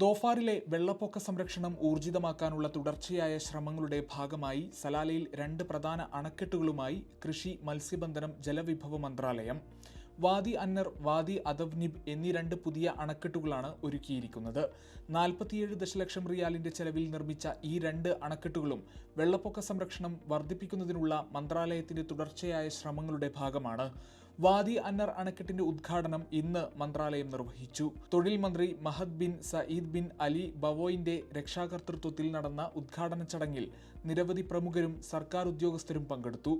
ദോഫാറിലെ വെള്ളപ്പൊക്ക സംരക്ഷണം ഊർജിതമാക്കാനുള്ള തുടർച്ചയായ ശ്രമങ്ങളുടെ ഭാഗമായി സലാലയിൽ രണ്ട് പ്രധാന അണക്കെട്ടുകളുമായി കൃഷി മത്സ്യബന്ധനം ജലവിഭവ മന്ത്രാലയം വാദി അന്നർ വാദി അദവ്നിബ് എന്നീ രണ്ട് പുതിയ അണക്കെട്ടുകളാണ് ഒരുക്കിയിരിക്കുന്നത്. നാൽപ്പത്തിയേഴ് ദശലക്ഷം റിയാലിന്റെ ചെലവിൽ നിർമ്മിച്ച ഈ രണ്ട് അണക്കെട്ടുകളും വെള്ളപ്പൊക്ക സംരക്ഷണം വർദ്ധിപ്പിക്കുന്നതിനുള്ള മന്ത്രാലയത്തിന്റെ തുടർച്ചയായ ശ്രമങ്ങളുടെ ഭാഗമാണ്. വാദി അന്നർ അണക്കെട്ടിന്റെ ഉദ്ഘാടനം ഇന്ന് മന്ത്രാലയം നിർവഹിച്ചു. തൊഴിൽ മന്ത്രി Mahad bin Said bin Ali ബവോയിന്റെ രക്ഷാകർതൃത്വത്തിൽ നടന്ന ഉദ്ഘാടന ചടങ്ങിൽ നിരവധി പ്രമുഖരും സർക്കാർ ഉദ്യോഗസ്ഥരും പങ്കെടുത്തു.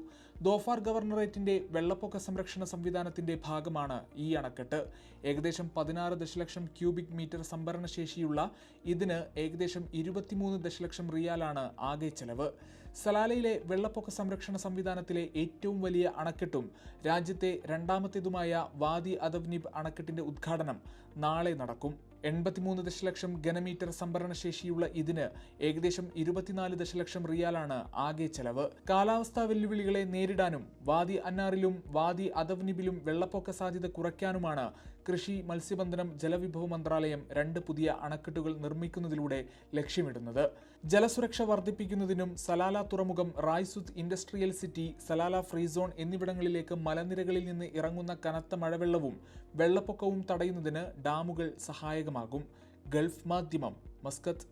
ദോഫാർ ഗവർണറേറ്റിന്റെ വെള്ളപ്പൊക്ക സംരക്ഷണ സംവിധാനത്തിന്റെ ഭാഗമാണ് ഈ അണക്കെട്ട്. ഏകദേശം പതിനാറ് ദശലക്ഷം ക്യൂബിക് മീറ്റർ സംഭരണ ശേഷിയുള്ള ഇതിന് ഏകദേശം ഇരുപത്തിമൂന്ന് ദശലക്ഷം റിയാലാണ് ആകെ ചെലവ്. സലാലയിലെ വെള്ളപ്പൊക്ക സംരക്ഷണ സംവിധാനത്തിലെ ഏറ്റവും വലിയ അണക്കെട്ടും രാജ്യത്തെ രണ്ടാമത്തേതുമായ വാദി അദവ്നിബ് അണക്കെട്ടിന്റെ ഉദ്ഘാടനം നാളെ നടക്കും. എൺപത്തിമൂന്ന് ദശലക്ഷം ഘനമീറ്റർ സംഭരണശേഷിയുള്ള ഇതിന് ഏകദേശം ഇരുപത്തിനാല് ദശലക്ഷം റിയാലാണ് ആകെ ചെലവ്. കാലാവസ്ഥാ വെല്ലുവിളികളെ നേരിടാനും വാദി അന്നാറിലും വാദി അദവ്നിബിലും വെള്ളപ്പൊക്ക സാധ്യത കുറയ്ക്കാനുമാണ് കൃഷി മത്സ്യബന്ധനം ജലവിഭവ മന്ത്രാലയം രണ്ട് പുതിയ അണക്കെട്ടുകൾ നിർമ്മിക്കുന്നതിലൂടെ ലക്ഷ്യമിടുന്നത്. ജലസുരക്ഷ വർദ്ധിപ്പിക്കുന്നതിനും സലാല തുറമുഖം Raysut industrial city Salalah free zone എന്നിവിടങ്ങളിലേക്ക് മലനിരകളിൽ നിന്ന് ഇറങ്ങുന്ന കനത്ത മഴവെള്ളവും വെള്ളപ്പൊക്കവും തടയുന്നതിന് ഡാമുകൾ സഹായകമാകും ഗൾഫ് മാധ്യമം മസ്കത്ത്